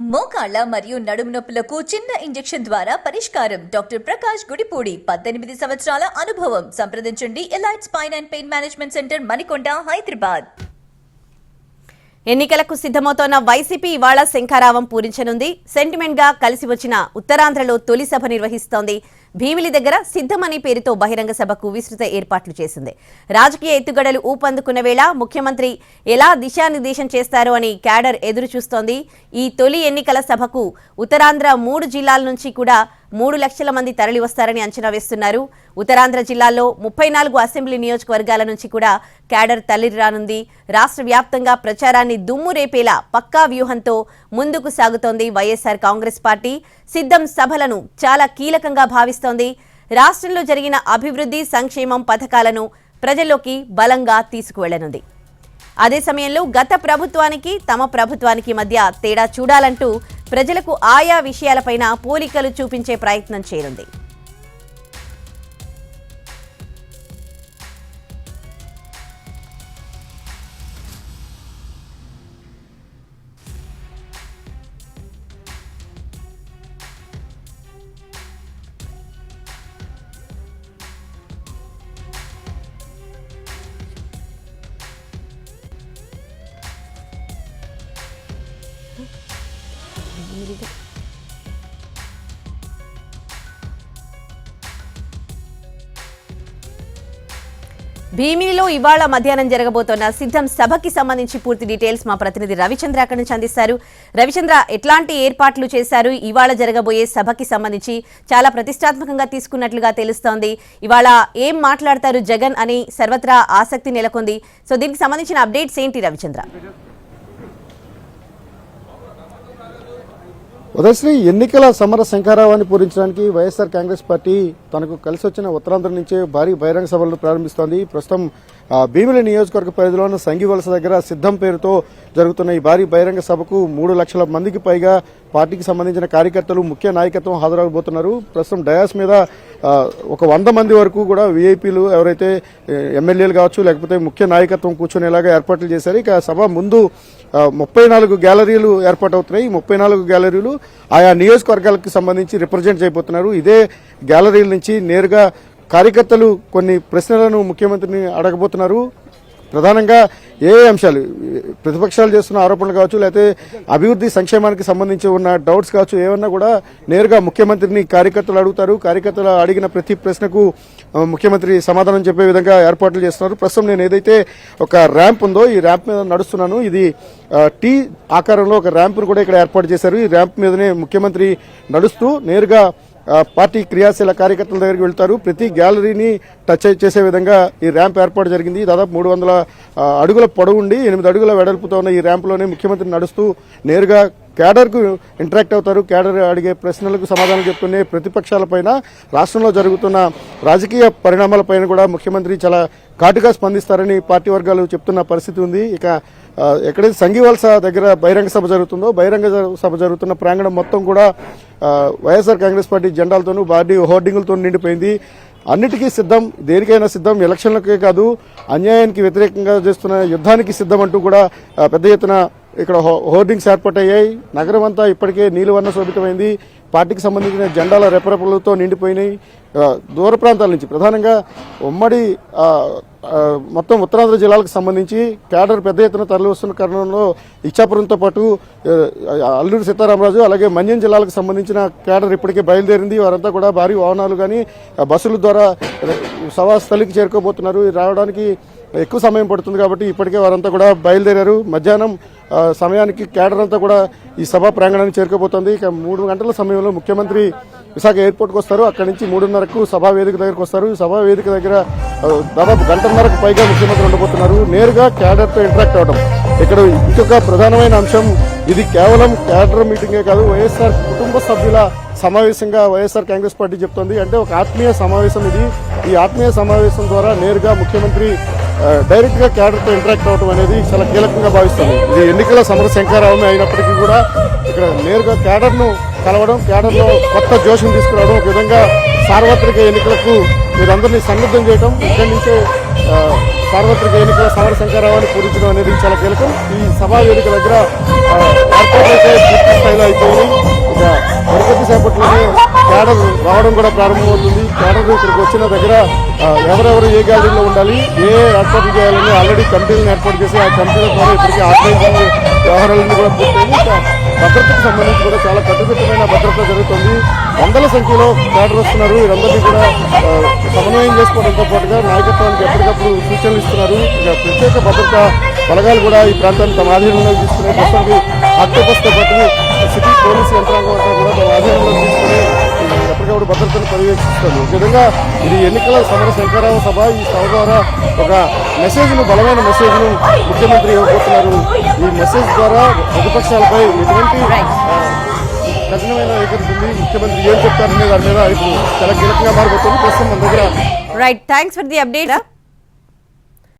మోకాళ్ళ మరియు నడుము నొప్పులకు చిన్న ఇంజెక్షన్ ద్వారా పరిష్కారం. డాక్టర్ ప్రకాష్ గుడిపూడి పద్దెనిమిది సంవత్సరాల అనుభవం. సంప్రదించండి. Elite spine and pain management centre Manikonda Hyderabad. ఎన్నికలకు సిద్ధమవుతోన్న వైసీపీ ఇవాళ శంఖారావం పూరించనుంది. సెంటిమెంట్గా కలిసి వచ్చిన ఉత్తరాంధ్రలో తొలి సభ నిర్వహిస్తోంది. భీమిలి దగ్గర సిద్ధమని పేరుతో బహిరంగ సభకు విస్తృత ఏర్పాట్లు చేసింది. రాజకీయ ఎత్తుగడలు ఊపందుకున్న వేళ ముఖ్యమంత్రి ఎలా దిశానిర్దేశం చేస్తారో అని క్యాడర్ ఎదురు చూస్తోంది ఈ తొలి ఎన్నికల సభకు ఉత్తరాంధ్ర మూడు జిల్లాల నుంచి కూడా మూడు లక్షల మంది తరలి వస్తారని అంచనా వేస్తున్నారు. ఉత్తరాంధ్ర జిల్లాల్లో ముప్పై నాలుగు అసెంబ్లీ నియోజకవర్గాల నుంచి కూడా క్యాడర్ తల్లిరి రానుంది. రాష్ట్ర వ్యాప్తంగా ప్రచారాన్ని దుమ్ము రేపేలా పక్కా వ్యూహంతో ముందుకు సాగుతోంది వైఎస్ఆర్ కాంగ్రెస్ పార్టీ. సిద్ధం సభలను చాలా కీలకంగా భావిస్తోంది. రాష్ట్రంలో జరిగిన అభివృద్ధి సంక్షేమం పథకాలను ప్రజల్లోకి బలంగా తీసుకువెళ్ళనుంది. అదే సమయంలో గత ప్రభుత్వానికి తమ ప్రభుత్వానికి మధ్య తేడా చూడాలంటూ ప్రజలకు ఆయా విషయాలపైన పోలికలు చూపించే ప్రయత్నం చేయనుంది. భీమిలిలో ఇవాళ మధ్యాహ్నం జరగబోతున్న సిద్ధం సభకి సంబంధించి పూర్తి డీటెయిల్స్ మా ప్రతినిధి రవిచంద్ర అక్కడి నుంచి అందిస్తారు. రవిచంద్ర ఎట్లాంటి ఏర్పాట్లు చేశారు? ఇవాళ జరగబోయే సభకి సంబంధించి చాలా ప్రతిష్టాత్మకంగా తీసుకున్నట్లుగా తెలుస్తోంది. ఇవాళ ఏం మాట్లాడతారు జగన్ అని సర్వత్రా ఆసక్తి నెలకొంది. సో దీనికి సంబంధించిన అప్డేట్స్ ఏంటి రవిచంద్ర? ఉదయశ్రీ ఎన్నికల సమర శంకారావాన్ని పూరించడానికి వైఎస్ఆర్ కాంగ్రెస్ పార్టీ తనకు కలిసి వచ్చిన ఉత్తరాంధ్ర నుంచే భారీ బహిరంగ సభలను ప్రారంభిస్తోంది. ప్రస్తుతం భీమిలి నియోజకవర్గ పరిధిలో ఉన్న వలస దగ్గర సిద్ధం పేరుతో జరుగుతున్న ఈ భారీ బహిరంగ సభకు మూడు లక్షల మందికి పైగా పార్టీకి సంబంధించిన కార్యకర్తలు ముఖ్య నాయకత్వం హాజరవబోతున్నారు. ప్రస్తుతం డయాస్ మీద ఒక వంద మంది వరకు కూడా వీఐపీలు ఎవరైతే ఎమ్మెల్యేలు కావచ్చు లేకపోతే ముఖ్య నాయకత్వం కూర్చునేలాగా ఏర్పాట్లు చేశారు. ఇక సభ ముందు ముప్పై నాలుగు గ్యాలరీలు ఏర్పాటు అవుతున్నాయి ఈ ముప్పై నాలుగు గ్యాలరీలు ఆయా నియోజకవర్గాలకు సంబంధించి రిప్రజెంట్ చేయబోతున్నారు. ఇదే గ్యాలరీల నుంచి నేరుగా కార్యకర్తలు కొన్ని ప్రశ్నలను ముఖ్యమంత్రిని అడగబోతున్నారు. ప్రధానంగా ఏ అంశాలు? ప్రతిపక్షాలు చేస్తున్న ఆరోపణలు కావచ్చు లేకపోతే అభివృద్ధి సంక్షేమానికి సంబంధించి ఉన్న డౌట్స్ కావచ్చు ఏమన్నా కూడా నేరుగా ముఖ్యమంత్రిని కార్యకర్తలు అడుగుతారు. కార్యకర్తలు అడిగిన ప్రతి ప్రశ్నకు ముఖ్యమంత్రి సమాధానం చెప్పే విధంగా ఏర్పాట్లు చేస్తున్నారు. ప్రస్తుతం నేను ఏదైతే ఒక ర్యాంప్ ఉందో ఈ ర్యాంప్ మీద నడుస్తున్నాను. ఇది టీ ఆకారంలో ఒక ర్యాంప్ను కూడా ఇక్కడ ఏర్పాటు చేశారు. ఈ ర్యాంప్ మీదనే ముఖ్యమంత్రి నడుస్తూ నేరుగా పార్టీ క్రియాశీల కార్యకర్తల దగ్గరికి వెళ్తారు. ప్రతి గ్యాలరీని టచ్ చేసే విధంగా ఈ ర్యాంప్ ఏర్పాటు జరిగింది. దాదాపు మూడు వందల అడుగుల పొడవు ఉండి ఎనిమిది అడుగుల వెడల్పుతో ఉన్న ఈ ర్యాంపులోనే ముఖ్యమంత్రి నడుస్తూ నేరుగా క్యాడర్కు ఇంటరాక్ట్ అవుతారు. క్యాడర్ అడిగే ప్రశ్నలకు సమాధానం చెప్తూనే ప్రతిపక్షాలపైన రాష్ట్రంలో జరుగుతున్న రాజకీయ పరిణామాలపైన కూడా ముఖ్యమంత్రి చాలా ఘాటుగా స్పందిస్తారని పార్టీ వర్గాలు చెప్తున్న పరిస్థితి ఉంది. ఇక ఎక్కడైతే సంఘీవలస దగ్గర బహిరంగ సభ జరుగుతుందో బహిరంగ సభ జరుగుతున్న ప్రాంగణం మొత్తం కూడా వైఎస్ఆర్ కాంగ్రెస్ పార్టీ జెండాలతోనూ బార్డీ హోర్డింగులతో నిండిపోయింది. అన్నిటికీ సిద్ధం దేనికైనా సిద్ధం ఎలక్షన్లకే కాదు అన్యాయానికి వ్యతిరేకంగా చేస్తున్న యుద్ధానికి సిద్ధం అంటూ కూడా పెద్ద ఎత్తున ఇక్కడ హో- హోర్డింగ్స్ ఏర్పాటయ్యాయి నగరం అంతా ఇప్పటికే నీలివర్ణ శోభితమైంది. పార్టీకి సంబంధించిన జెండాల రెపరెపలతో నిండిపోయినాయి. దూర ప్రాంతాల నుంచి ప్రధానంగా ఉమ్మడి మొత్తం ఉత్తరాంధ్ర జిల్లాలకు సంబంధించి క్యాడర్ పెద్ద ఎత్తున తరలి వస్తున్న కారణంలో ఇచ్చాపురంతో పాటు అల్లుడు సీతారామరాజు అలాగే మన్యం జిల్లాలకు సంబంధించిన క్యాడర్ ఇప్పటికే బయలుదేరింది. వారంతా కూడా భారీ వాహనాలు కానీ బస్సుల ద్వారా సభా స్థలికి చేరుకోబోతున్నారు రావడానికి ఎక్కువ సమయం పడుతుంది కాబట్టి ఇప్పటికే వారంతా కూడా బయలుదేరారు. మధ్యాహ్నం సమయానికి క్యాడర్ అంతా కూడా ఈ సభా ప్రాంగణానికి చేరుకోబోతోంది. ఇక మూడు గంటల సమయంలో ముఖ్యమంత్రి విశాఖ ఎయిర్పోర్ట్కి వస్తారు. అక్కడి నుంచి మూడున్నరకు సభా వేదిక దగ్గరకు వస్తారు. సభా వేదిక దగ్గర దాదాపు గంటన్నరకు పైగా ముఖ్యమంత్రి ఉండబోతున్నారు. నేరుగా క్యాడర్తో ఇంటరాక్ట్ అవడం ఇక్కడ ఇంకొక ప్రధానమైన అంశం. ఇది కేవలం క్యాడర్ మీటింగే కాదు వైఎస్ఆర్ కుటుంబ సభ్యుల సమావేశంగా వైఎస్ఆర్ కాంగ్రెస్ పార్టీ చెప్తోంది. అంటే ఒక ఆత్మీయ సమావేశం ఇది. ఈ ఆత్మీయ సమావేశం ద్వారా నేరుగా ముఖ్యమంత్రి డైరెక్ట్గా డైరెక్ట్గా ఇంటరాక్ట్ అవ్వడం అనేది చాలా కీలకంగా భావిస్తుంది. ఇది ఎన్నికల సమర శంకారావమే అయినప్పటికీ కూడా ఇక్కడ నేరుగా క్యాడర్ను కలవడం క్యాడర్లో కొత్త జోషం తీసుకురావడం ఒక విధంగా సార్వత్రిక ఎన్నికలకు మీరందరినీ సన్నద్ధం చేయడం ఇక్కడి నుంచే సార్వత్రిక ఎన్నికల సమర శంకారావాన్ని పూరించడం అనేది చాలా కీలకం. ఈ సభా వేదిక దగ్గర ఆ, ఏర్పాట్లయితే పూర్తి స్థాయిలో రావడం కూడా ప్రారంభమవుతుంది. క్యాడర్ ఇక్కడికి వచ్చిన దగ్గర ఎవరెవరు ఏ గ్యాలరీలో ఉండాలి ఏ ఏర్పాట్లు చేయాలని ఆల్రెడీ కమిటీలను ఏర్పాటు చేసి ఆ కమిటీల ద్వారా ఇప్పటికీ ఆర్గనైజింగ్ వ్యవహారాలను కూడా పూర్తయింది. భద్రతకు సంబంధించి కూడా చాలా కట్టుదిట్టమైన భద్రత జరుగుతుంది. వందల సంఖ్యలో క్యాడర్ వస్తున్నారు. వీరందరినీ కూడా సమన్వయం చేసుకోవడంతో పాటుగా నాయకత్వానికి ఎప్పటికప్పుడు సూచనలు ఇస్తున్నారు. ఇక ప్రత్యేక భద్రత బలగాలు కూడా ఈ ప్రాంతాన్ని తమ ఆధీనంలోకి తీసుకునే ప్రస్తుతానికి అక్టోబస్తో పాటు సిటీ పోలీసు యంత్రాంగం అంతా కూడా తమ ఆధీనంలోకి తీసుకుని ఎప్పటికప్పుడు భద్రతను పర్యవేక్షిస్తుంది ఒక విధంగా ఇది ఎన్నికల సమర శంకరావ సభ. ఈ సభ ద్వారా ఒక మెసేజ్ను బలమైన మెసేజ్ను ముఖ్యమంత్రి ఇవ్వబోతున్నారు. ఈ మెసేజ్ ద్వారా ప్రతిపక్షాలపై ఎటువంటి కఠినమైన వైఖరి ముఖ్యమంత్రి ఏం చెప్తారనే దాని మీద ఇప్పుడు చాలా కీలకంగా మారిపోతుంది. ప్రస్తుతం మన దగ్గర right thanks for the update